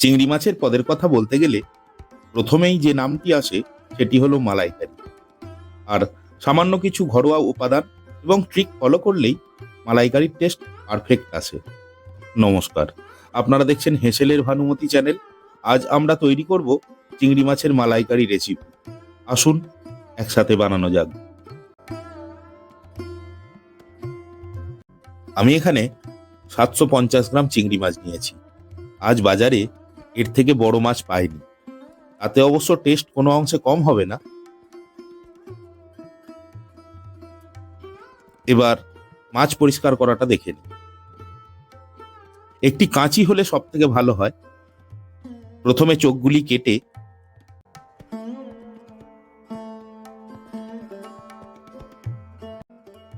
চিংড়ি মাছের পদের কথা বলতে গেলে প্রথমেই যে নামটি আসে, সেটি হলো মালাইকারি। আর সামান্য কিছু ঘরোয়া উপাদান এবং ট্রিক ফলো করলেই মালাইকারির টেস্ট পারফেক্ট আসে। নমস্কার। আপনারা দেখছেন হেসেলের ভানুমতি চ্যানেল। আজ আমরা তৈরি করব চিংড়ি মাছের মালাইকারি রেসিপি। আসুন, একসাথে বানানো যাক। আমি এখানে সাতশো পঞ্চাশ গ্রাম চিংড়ি মাছ নিয়েছি। আজ বাজারে এর থেকে বড় মাছ পাইনি। তাতে অবশ্য টেস্ট কোনো অংশে কম হবে না। এবার মাছ পরিষ্কার করাটা দেখে নিই। একটি কাঁচি হলে সব থেকে ভালো হয়। প্রথমে চোখগুলি কেটে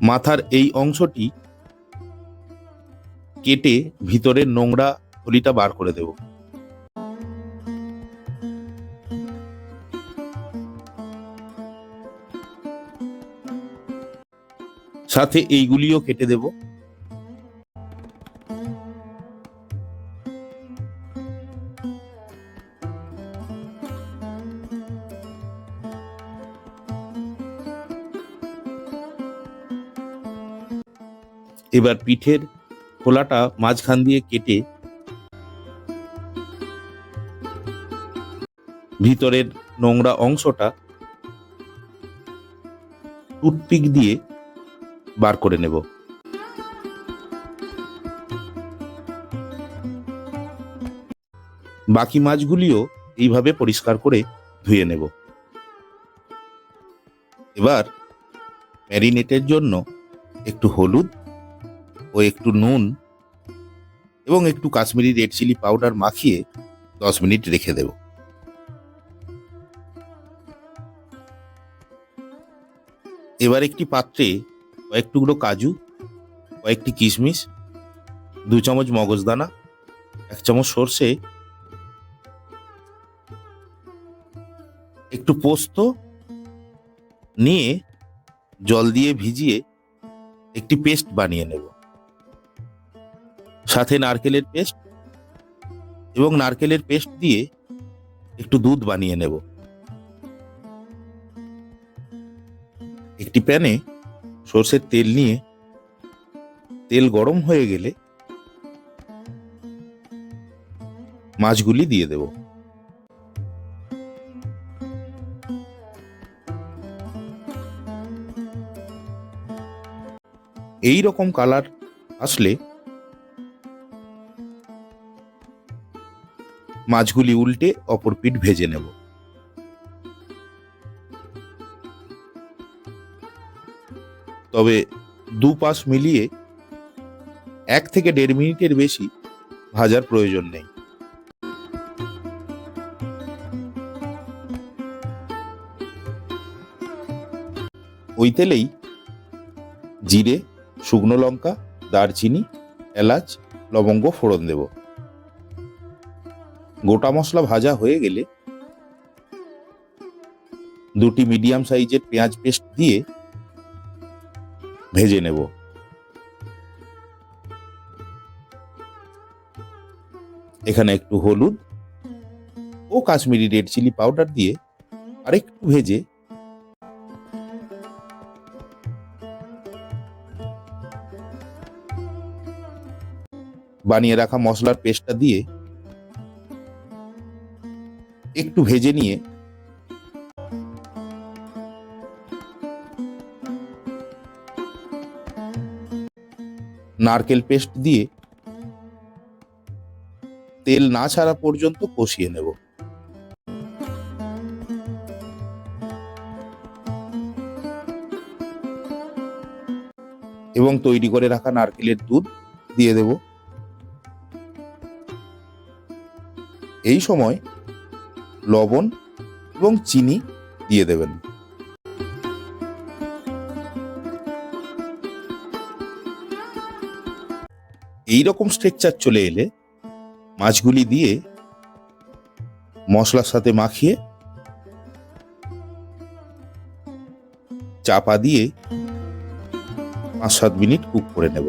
মাথার এই অংশটি কেটে ভিতরের নোংরা থলিটা বার করে দেব। সাথে এইগুলিও কেটে দেব। এবার পিঠের খোলাটা মাঝখান দিয়ে কেটে ভিতরের নোংরা অংশটা টুথপিক দিয়ে বার করে নেব। বাকি মাছগুলিও এইভাবে পরিষ্কার করে ধুয়ে নেব। এবার ম্যারিনেটের জন্য একটু হলুদ ও একটু নুন এবং একটু কাশ্মীরি রেড চিলি পাউডার মাখিয়ে দশ মিনিট রেখে দেব। এবার একটি পাত্রে কয়েক টুকরো কাজু, কয়েকটি কিশমিশ, দু চামচ মগজদানা এক চামচ সর্ষে, একটু পোস্ত নিয়ে জল দিয়ে ভিজিয়ে একটি পেস্ট বানিয়ে নেব। সাথে নারকেলের পেস্ট এবং নারকেলের পেস্ট দিয়ে একটু দুধ বানিয়ে নেব। একটি প্যানে সর্ষের তেল নিয়ে তেল গরম হয়ে গেলে মাছগুলি দিয়ে দেব। এই রকম কালার আসলে মাছগুলি উল্টে অপর পিঠ ভেজে নেব। তবে দু পাশ মিলিয়ে এক থেকে দেড় মিনিটের বেশি ভাজার প্রয়োজন নেই। ওই তেলেই জিরে, শুকনো লঙ্কা, দারচিনি, এলাচ, লবঙ্গ ফোড়ন দেব। গোটা মশলা ভাজা হয়ে গেলে দুটি মিডিয়াম সাইজের পেঁয়াজ পেস্ট দিয়ে ভেজে নেব। এখানে একটু হলুদ ও কাশ্মীরি রেড চিলি পাউডার দিয়ে আরেকটু ভেজে বানিয়ে রাখা মশলার পেস্টটা দিয়ে একটু ভেজে নিয়ে নারকেল পেস্ট দিয়ে তেল না ছাড়া পর্যন্ত কষিয়ে নেব। এবং তৈরি করে রাখা নারকেলের দুধ দিয়ে দেব। এই সময় লবণ এবং চিনি দিয়ে দেবেন। এই রকম স্ট্রেকচার চলে এলে মাছগুলি দিয়ে মশলার সাথে মাখিয়ে চাপা দিয়ে পাঁচ সাত মিনিট কুক করে নেব।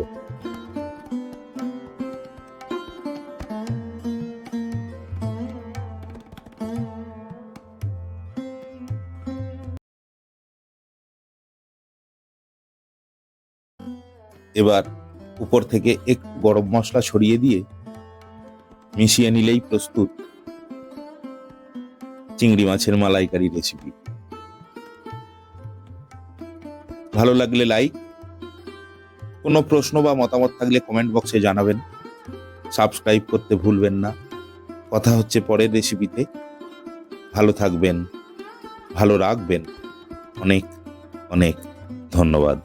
এবার উপর থেকে একটু গরম মশলা ছড়িয়ে দিয়ে মিশিয়ে নিলেই প্রস্তুত। চিংড়ি মাছের মালাইকারি রেসিপি ভালো লাগলে লাইক কোনো প্রশ্ন বা মতামত থাকলে কমেন্ট বক্সে জানাবেন। সাবস্ক্রাইব করতে ভুলবেন না। কথা হচ্ছে পরের রেসিপিতে ভালো থাকবেন, ভালো রাখবেন। অনেক অনেক ধন্যবাদ।